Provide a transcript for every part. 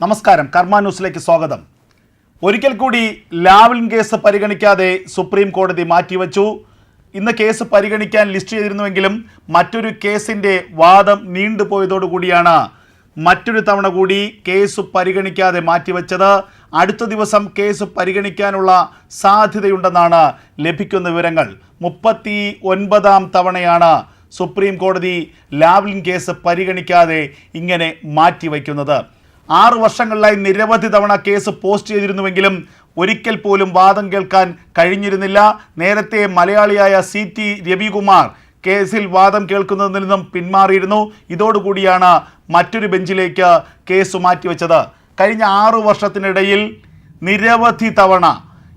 നമസ്കാരം. കർമ്മ ന്യൂസിലേക്ക് സ്വാഗതം. ഒരിക്കൽ കൂടി ലാവ്ലിൻ കേസ് പരിഗണിക്കാതെ സുപ്രീം കോടതി മാറ്റിവെച്ചു. ഇന്ന് കേസ് പരിഗണിക്കാൻ ലിസ്റ്റ് ചെയ്തിരുന്നുവെങ്കിലും മറ്റൊരു കേസിന്റെ വാദം നീണ്ടുപോയതോടുകൂടിയാണ് മറ്റൊരു തവണ കൂടി കേസ് പരിഗണിക്കാതെ മാറ്റിവെച്ചത്. അടുത്ത ദിവസം കേസ് പരിഗണിക്കാനുള്ള സാധ്യതയുണ്ടെന്നാണ് ലഭിക്കുന്ന വിവരങ്ങൾ. മുപ്പത്തി ഒൻപതാം തവണയാണ് സുപ്രീം കോടതി ലാവ്ലിൻ കേസ് പരിഗണിക്കാതെ ഇങ്ങനെ മാറ്റിവെക്കുന്നത്. ആറ് വർഷങ്ങളിലായി നിരവധി തവണ കേസ് പോസ്റ്റ് ചെയ്തിരുന്നുവെങ്കിലും ഒരിക്കൽ പോലും വാദം കേൾക്കാൻ കഴിഞ്ഞിരുന്നില്ല. നേരത്തെ മലയാളിയായ സി ടി രവികുമാർ കേസിൽ വാദം കേൾക്കുന്നതിൽ നിന്നും പിന്മാറിയിരുന്നു. ഇതോടുകൂടിയാണ് മറ്റൊരു ബെഞ്ചിലേക്ക് കേസ് മാറ്റിവെച്ചത്. കഴിഞ്ഞ ആറ് വർഷത്തിനിടയിൽ നിരവധി തവണ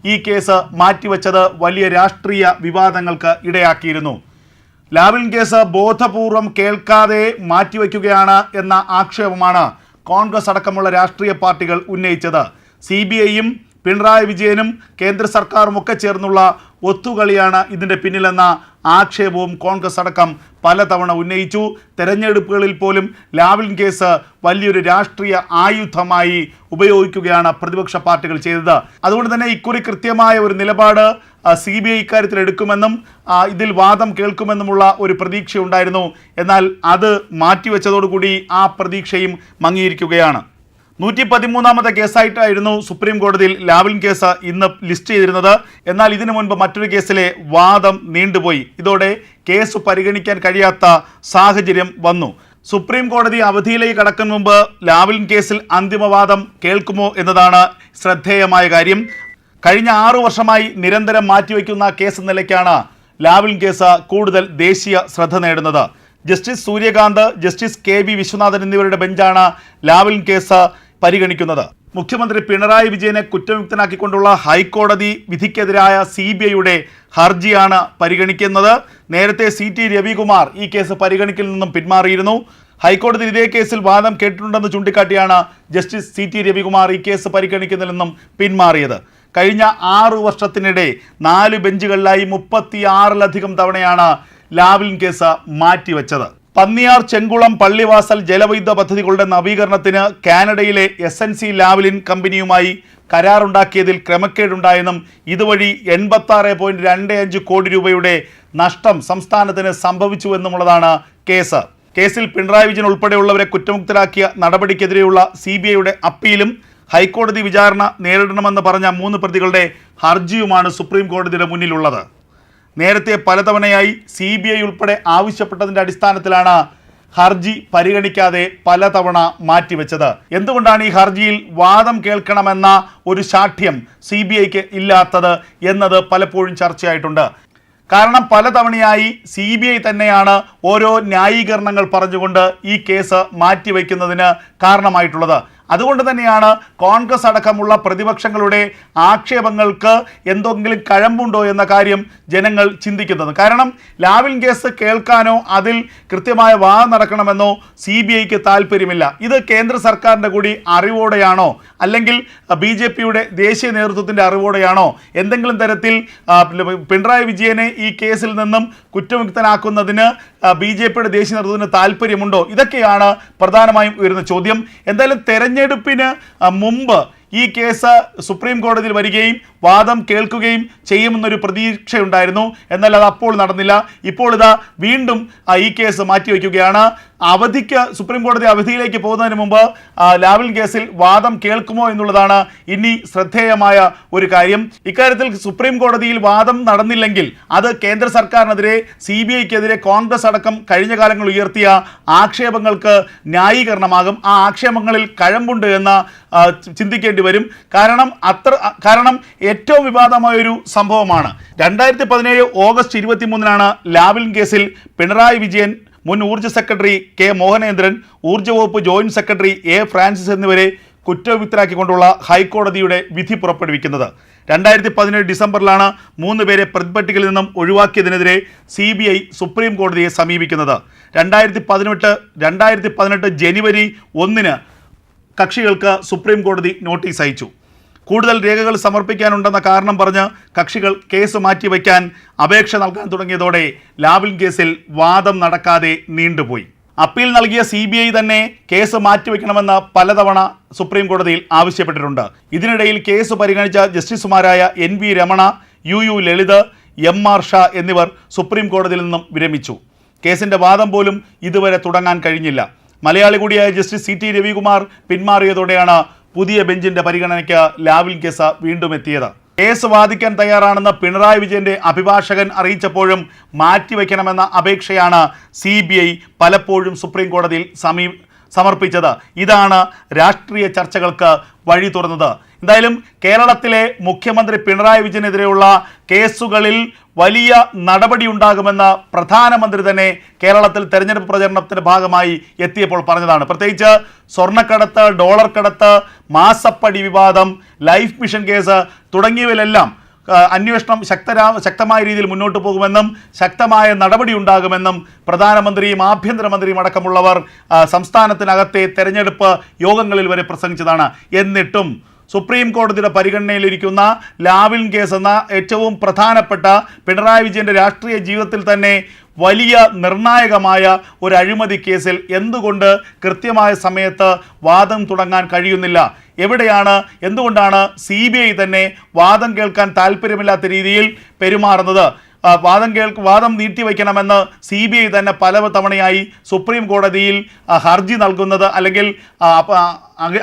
ഈ കേസ് മാറ്റിവെച്ചത് വലിയ രാഷ്ട്രീയ വിവാദങ്ങൾക്ക് ഇടയാക്കിയിരുന്നു. ലാവിൻ കേസ് ബോധപൂർവം കേൾക്കാതെ മാറ്റിവെക്കുകയാണ് എന്ന ആക്ഷേപമാണ് കോൺഗ്രസ് അടക്കമുള്ള രാഷ്ട്രീയ പാർട്ടികൾ ഉന്നയിച്ചത്. സി ബി ഐയും പിണറായി വിജയനും കേന്ദ്ര സർക്കാരും ഒക്കെ ചേർന്നുള്ള ഒത്തുകളിയാണ് ഇതിന്റെ പിന്നിലെന്ന ആക്ഷേപവും കോൺഗ്രസ് അടക്കം പലതവണ ഉന്നയിച്ചു. തെരഞ്ഞെടുപ്പുകളിൽ പോലും ലാവ്ലിൻ കേസ് വലിയൊരു രാഷ്ട്രീയ ആയുധമായി ഉപയോഗിക്കുകയാണ് പ്രതിപക്ഷ പാർട്ടികൾ ചെയ്തത്. അതുകൊണ്ട് തന്നെ ഇക്കുറി കൃത്യമായ ഒരു നിലപാട് സി ബി ഐ ഇക്കാര്യത്തിൽ എടുക്കുമെന്നും ഇതിൽ വാദം കേൾക്കുമെന്നുമുള്ള ഒരു പ്രതീക്ഷയുണ്ടായിരുന്നു. എന്നാൽ അത് മാറ്റിവെച്ചതോടുകൂടി ആ പ്രതീക്ഷയും മങ്ങിയിരിക്കുകയാണ്. നൂറ്റി പതിമൂന്നാമത്തെ കേസായിട്ടായിരുന്നു സുപ്രീം കോടതിയിൽ ലാവ്ലിൻ കേസ് ഇന്ന് ലിസ്റ്റ് ചെയ്തിരുന്നത്. എന്നാൽ ഇതിനു മുൻപ് മറ്റൊരു കേസിലെ വാദം നീണ്ടുപോയി. ഇതോടെ കേസ് പരിഗണിക്കാൻ കഴിയാത്ത സാഹചര്യം വന്നു. സുപ്രീം കോടതി അവധിയിലേക്ക് കടക്കും മുമ്പ് ലാവ്ലിൻ കേസിൽ അന്തിമവാദം കേൾക്കുമോ എന്നതാണ് ശ്രദ്ധേയമായ കാര്യം. കഴിഞ്ഞ ആറു വർഷമായി നിരന്തരം മാറ്റിവെക്കുന്ന കേസ് നിലയ്ക്കാണ് ലാവ്ലിൻ കേസ് കൂടുതൽ ദേശീയ ശ്രദ്ധ നേടുന്നത്. Justice Surya Kant justice K V Viswanathan എന്നിവരുടെ ബെഞ്ചാണ് ലാവ്ലിൻ കേസ് പരിഗണിക്കുന്നത്. മുഖ്യമന്ത്രി പിണറായി വിജയനെ കുറ്റവിമുക്തനാക്കിക്കൊണ്ടുള്ള ഹൈക്കോടതി വിധിക്കെതിരായ സി ബി ഐയുടെ ഹർജിയാണ് പരിഗണിക്കുന്നത്. നേരത്തെ സി ടി രവികുമാർ ഈ കേസ് പരിഗണിക്കൽ നിന്നും പിന്മാറിയിരുന്നു. ഹൈക്കോടതി ഇതേ കേസിൽ വാദം കേട്ടിട്ടുണ്ടെന്ന് ചൂണ്ടിക്കാട്ടിയാണ് ജസ്റ്റിസ് സി ടി രവികുമാർ ഈ കേസ് പരിഗണിക്കുന്നതിൽ നിന്നും പിന്മാറിയത്. കഴിഞ്ഞ ആറു വർഷത്തിനിടെ നാല് ബെഞ്ചുകളിലായി മുപ്പത്തിയാറിലധികം തവണയാണ് ലാവ്ലിൻ കേസ് മാറ്റിവെച്ചത്. പന്നിയാർ ചെങ്കുളം പള്ളിവാസൽ ജലവൈദ്യുത പദ്ധതികളുടെ നവീകരണത്തിന് കാനഡയിലെ എസ് എൻ സി ലാവലിൻ കമ്പനിയുമായി കരാറുണ്ടാക്കിയതിൽ ക്രമക്കേടുണ്ടായെന്നും ഇതുവഴി എൺപത്താറ് പോയിന്റ് രണ്ട് അഞ്ച് കോടി രൂപയുടെ നഷ്ടം സംസ്ഥാനത്തിന് സംഭവിച്ചുവെന്നുമുള്ളതാണ് കേസ്. കേസിൽ പിണറായി വിജയൻ ഉൾപ്പെടെയുള്ളവരെ കുറ്റമുക്തരാക്കിയ നടപടിക്കെതിരെയുള്ള സി ബി ഐയുടെ അപ്പീലും ഹൈക്കോടതി വിചാരണ നേരിടണമെന്ന് പറഞ്ഞ മൂന്ന് പ്രതികളുടെ ഹർജിയുമാണ് സുപ്രീം കോടതിയുടെ മുന്നിലുള്ളത്. നേരത്തെ പലതവണയായി സി ബി ഐ ഉൾപ്പെടെ ആവശ്യപ്പെട്ടതിന്റെ അടിസ്ഥാനത്തിലാണ് ഹർജി പരിഗണിക്കാതെ പലതവണ മാറ്റിവെച്ചത്. എന്തുകൊണ്ടാണ് ഈ ഹർജിയിൽ വാദം കേൾക്കണമെന്ന ഒരു ശാഠ്യം സി ബി ഐക്ക് ഇല്ലാത്തത് എന്നത് പലപ്പോഴും ചർച്ചയായിട്ടുണ്ട്. കാരണം പലതവണയായി സി ബി ഐ തന്നെയാണ് ഓരോ ന്യായീകരണങ്ങൾ പറഞ്ഞുകൊണ്ട് ഈ കേസ് മാറ്റിവെക്കുന്നതിന് കാരണമായിട്ടുള്ളത്. അതുകൊണ്ട് തന്നെയാണ് കോൺഗ്രസ് അടക്കമുള്ള പ്രതിപക്ഷങ്ങളുടെ ആക്ഷേപങ്ങൾക്ക് എന്തെങ്കിലും കഴമ്പുണ്ടോ എന്ന കാര്യം ജനങ്ങൾ ചിന്തിക്കുന്നത്. കാരണം ലാവിൻ കേസ് കേൾക്കാനോ അതിൽ കൃത്യമായ വാദം നടക്കണമെന്നോ സി ബി ഐക്ക് താല്പര്യമില്ല. ഇത് കേന്ദ്ര സർക്കാരിന്റെ കൂടി അറിവോടെയാണോ? അല്ലെങ്കിൽ ബി ജെ പിയുടെ ദേശീയ നേതൃത്വത്തിന്റെ അറിവോടെയാണോ? എന്തെങ്കിലും തരത്തിൽ പിണറായി വിജയനെ ഈ കേസിൽ നിന്നും കുറ്റമുക്തനാക്കുന്നതിന് ബി ജെ പിയുടെ ദേശീയ നേതൃത്വത്തിന് താല്പര്യമുണ്ടോ? ഇതൊക്കെയാണ് പ്രധാനമായും ഉയരുന്ന ചോദ്യം. എന്തായാലും തെരഞ്ഞെടുപ്പിന് മുമ്പ് ഈ കേസ് സുപ്രീം കോടതിയിൽ വരികയും വാദം കേൾക്കുകയും ചെയ്യുമെന്നൊരു പ്രതീക്ഷയുണ്ടായിരുന്നു. എന്നാൽ അത് അപ്പോൾ നടന്നില്ല. ഇപ്പോൾ ഇതാ വീണ്ടും ഈ കേസ് മാറ്റിവെക്കുകയാണ് അവധിക്ക് സുപ്രീം കോടതി അവധിയിലേക്ക് പോകുന്നതിന് മുമ്പ് ആ, കേസിൽ വാദം കേൾക്കുമോ എന്നുള്ളതാണ് ഇനി ശ്രദ്ധേയമായ ഒരു കാര്യം. ഇക്കാര്യത്തിൽ സുപ്രീം കോടതിയിൽ വാദം നടന്നില്ലെങ്കിൽ അത് കേന്ദ്ര സർക്കാരിനെതിരെ സി ബി ഐക്കെതിരെ കോൺഗ്രസ് അടക്കം കഴിഞ്ഞ കാലങ്ങൾ ഉയർത്തിയ ആക്ഷേപങ്ങൾക്ക് ന്യായീകരണമാകും. ആ ആക്ഷേപങ്ങളിൽ കഴമ്പുണ്ട് എന്ന് ചിന്തിക്കേണ്ടി വരും. കാരണം അത്ര കാരണം ഏറ്റവും വിവാദമായൊരു സംഭവമാണ്. രണ്ടായിരത്തി പതിനേഴ് ഓഗസ്റ്റ് ഇരുപത്തി മൂന്നിനാണ് ലാവ്ലിൻ കേസിൽ പിണറായി വിജയൻ മുൻ ഊർജ സെക്രട്ടറി കെ മോഹനേന്ദ്രൻ ഊർജ വകുപ്പ് ജോയിന്റ് സെക്രട്ടറി എ ഫ്രാൻസിസ് എന്നിവരെ കുറ്റവിമുക്തരാക്കിക്കൊണ്ടുള്ള ഹൈക്കോടതിയുടെ വിധി പുറപ്പെടുവിക്കുന്നത്. രണ്ടായിരത്തി പതിനേഴ് ഡിസംബറിലാണ് മൂന്ന് പേരെ പ്രതിപട്ടികയിൽ നിന്നും ഒഴിവാക്കിയതിനെതിരെ സി ബി ഐ സുപ്രീം കോടതിയെ സമീപിക്കുന്നത്. രണ്ടായിരത്തി പതിനെട്ട് രണ്ടായിരത്തി പതിനെട്ട് ജനുവരി ഒന്നിന് കക്ഷികൾക്ക് സുപ്രീം കോടതി നോട്ടീസ് അയച്ചു. കൂടുതൽ രേഖകൾ സമർപ്പിക്കാനുണ്ടെന്ന കാരണം പറഞ്ഞ് കക്ഷികൾ കേസ് മാറ്റിവെക്കാൻ അപേക്ഷ നൽകാൻ തുടങ്ങിയതോടെ ലാവ്ലിൻ കേസിൽ വാദം നടക്കാതെ നീണ്ടുപോയി. അപ്പീൽ നൽകിയ സി ബി ഐ തന്നെ കേസ് മാറ്റിവെക്കണമെന്ന് പലതവണ സുപ്രീം കോടതിയിൽ ആവശ്യപ്പെട്ടിട്ടുണ്ട്. ഇതിനിടയിൽ കേസ് പരിഗണിച്ച ജസ്റ്റിസുമാരായ N V Ramana U U Lalit M R Shah എന്നിവർ സുപ്രീം കോടതിയിൽ നിന്നും വിരമിച്ചു. കേസിന്റെ വാദം പോലും ഇതുവരെ തുടങ്ങാൻ കഴിഞ്ഞില്ല. മലയാളി കൂടിയായ ജസ്റ്റിസ് സി ടി രവികുമാർ പിന്മാറിയതോടെയാണ് പുതിയ ബെഞ്ചിന്റെ പരിഗണനയ്ക്ക് ലാവിൽ കേസ് വീണ്ടും എത്തിയത്. കേസ് വാദിക്കാൻ തയ്യാറാണെന്ന് പിണറായി വിജയന്റെ അഭിഭാഷകൻ അറിയിച്ചപ്പോഴും മാറ്റിവെക്കണമെന്ന അപേക്ഷയാണ് സി പലപ്പോഴും സുപ്രീം കോടതിയിൽ സമീ സമർപ്പിച്ചത്. ഇതാണ് രാഷ്ട്രീയ ചർച്ചകൾക്ക് വഴി തുറന്നത്. എന്തായാലും കേരളത്തിലെ മുഖ്യമന്ത്രി പിണറായി വിജയനെതിരെയുള്ള കേസുകളിൽ വലിയ നടപടി ഉണ്ടാകുമെന്ന് പ്രധാനമന്ത്രി തന്നെ കേരളത്തിൽ തെരഞ്ഞെടുപ്പ് പ്രചരണത്തിന്റെ ഭാഗമായി എത്തിയപ്പോൾ പറഞ്ഞതാണ്. പ്രത്യേകിച്ച് സ്വർണക്കടത്ത് ഡോളർ കടത്ത് മാസപ്പടി വിവാദം ലൈഫ് മിഷൻ കേസ് തുടങ്ങിയവയിലെല്ലാം അന്വേഷണം ശക്തരാ ശക്തമായ രീതിയിൽ മുന്നോട്ട് പോകുമെന്നും ശക്തമായ നടപടി ഉണ്ടാകുമെന്നും പ്രധാനമന്ത്രിയും ആഭ്യന്തരമന്ത്രിയും അടക്കമുള്ളവർ സംസ്ഥാനത്തിനകത്തെ തെരഞ്ഞെടുപ്പ് യോഗങ്ങളിൽ വരെ പ്രസംഗിച്ചതാണ്. എന്നിട്ടും സുപ്രീം കോടതിയുടെ പരിഗണനയിലിരിക്കുന്ന ലാവിൻ കേസ് എന്ന ഏറ്റവും പ്രധാനപ്പെട്ട പിണറായി വിജയന്റെ രാഷ്ട്രീയ ജീവിതത്തിൽ തന്നെ വലിയ നിർണായകമായ ഒരു അഴിമതി കേസിൽ എന്തുകൊണ്ട് കൃത്യമായ സമയത്ത് വാദം തുടങ്ങാൻ കഴിയുന്നില്ല? എവിടെയാണ്? എന്തുകൊണ്ടാണ് സി തന്നെ വാദം കേൾക്കാൻ താല്പര്യമില്ലാത്ത രീതിയിൽ പെരുമാറുന്നത്? വാദം കേൾക്ക് വാദം നീട്ടിവെക്കണമെന്ന് സി ബി ഐ തന്നെ പല തവണയായി സുപ്രീം കോടതിയിൽ ഹർജി നൽകുന്നത് അല്ലെങ്കിൽ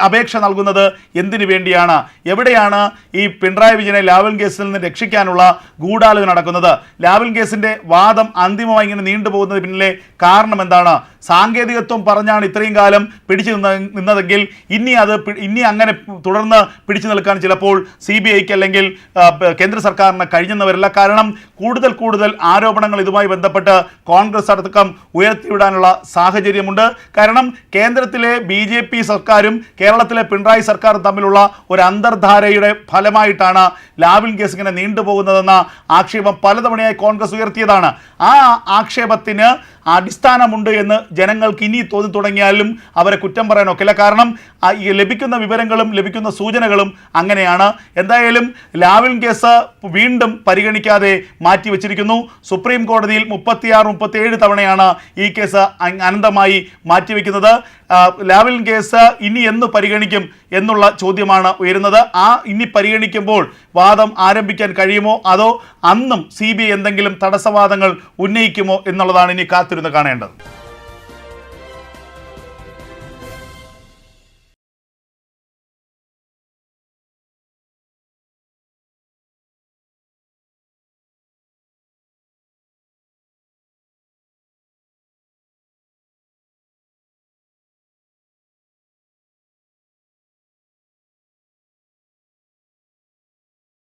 അപേക്ഷ നൽകുന്നത് എന്തിനു വേണ്ടിയാണ്? എവിടെയാണ് ഈ പിണറായി വിജയനെ ലാവൽ കേസിൽ നിന്ന് രക്ഷിക്കാനുള്ള ഗൂഢാലോചന നടക്കുന്നത്? ലാവൽ കേസിന്റെ വാദം അന്തിമമായി ഇങ്ങനെ നീണ്ടുപോകുന്നതിന് പിന്നിലെ കാരണം എന്താണ്? സാങ്കേതികത്വം പറഞ്ഞാണ് ഇത്രയും കാലം പിടിച്ചു നിന്ന നിന്നതെങ്കിൽ ഇനി അത് ഇനി അങ്ങനെ തുടർന്ന് പിടിച്ചു നിൽക്കാൻ ചിലപ്പോൾ സി ബി ഐക്ക് അല്ലെങ്കിൽ കേന്ദ്ര സർക്കാരിന് കഴിഞ്ഞെന്നവരല്ല. കാരണം കൂടുതൽ കൂടുതൽ ആരോപണങ്ങൾ ഇതുമായി ബന്ധപ്പെട്ട് കോൺഗ്രസ് അടക്കം ഉയർത്തിവിടാനുള്ള സാഹചര്യമുണ്ട്. കാരണം കേന്ദ്രത്തിലെ ബി സർക്കാരും കേരളത്തിലെ പിണറായി സർക്കാർ തമ്മിലുള്ള ഒരു അന്തർധാരയുടെ ഫലമായിട്ടാണ് ലാവിൻ കേസ് ഇങ്ങനെ നീണ്ടുപോകുന്നതെന്ന ആക്ഷേപം പലതവണയായി കോൺഗ്രസ് ഉയർത്തിയതാണ്. ആ ആക്ഷേപത്തിന് അടിസ്ഥാനമുണ്ട് എന്ന് ജനങ്ങൾക്ക് ഇനി തോന്നി തുടങ്ങിയാലും അവരെ കുറ്റം പറയാൻ ഒക്കില്ല കാരണം ലഭിക്കുന്ന വിവരങ്ങളും ലഭിക്കുന്ന സൂചനകളും അങ്ങനെയാണ്. എന്തായാലും ലാവിൻ കേസ് വീണ്ടും പരിഗണിക്കാതെ മാറ്റിവെച്ചിരിക്കുന്നു സുപ്രീം കോടതിയിൽ മുപ്പത്തിയാറ് മുപ്പത്തിയേഴ് തവണയാണ് ഈ കേസ് അനന്തമായി മാറ്റിവെക്കുന്നത് ലാവിൻ കേസ് ഇനി എന്ന് പരിഗണിക്കും എന്നുള്ള ചോദ്യമാണ് ഉയരുന്നത്. ആ ഇനി പരിഗണിക്കുമ്പോൾ വാദം ആരംഭിക്കാൻ കഴിയുമോ? അതോ അന്നും സി എന്തെങ്കിലും തടസ്സവാദങ്ങൾ ഉന്നയിക്കുമോ എന്നുള്ളതാണ് ഇനി കാത്തിരുന്ന് കാണേണ്ടത്.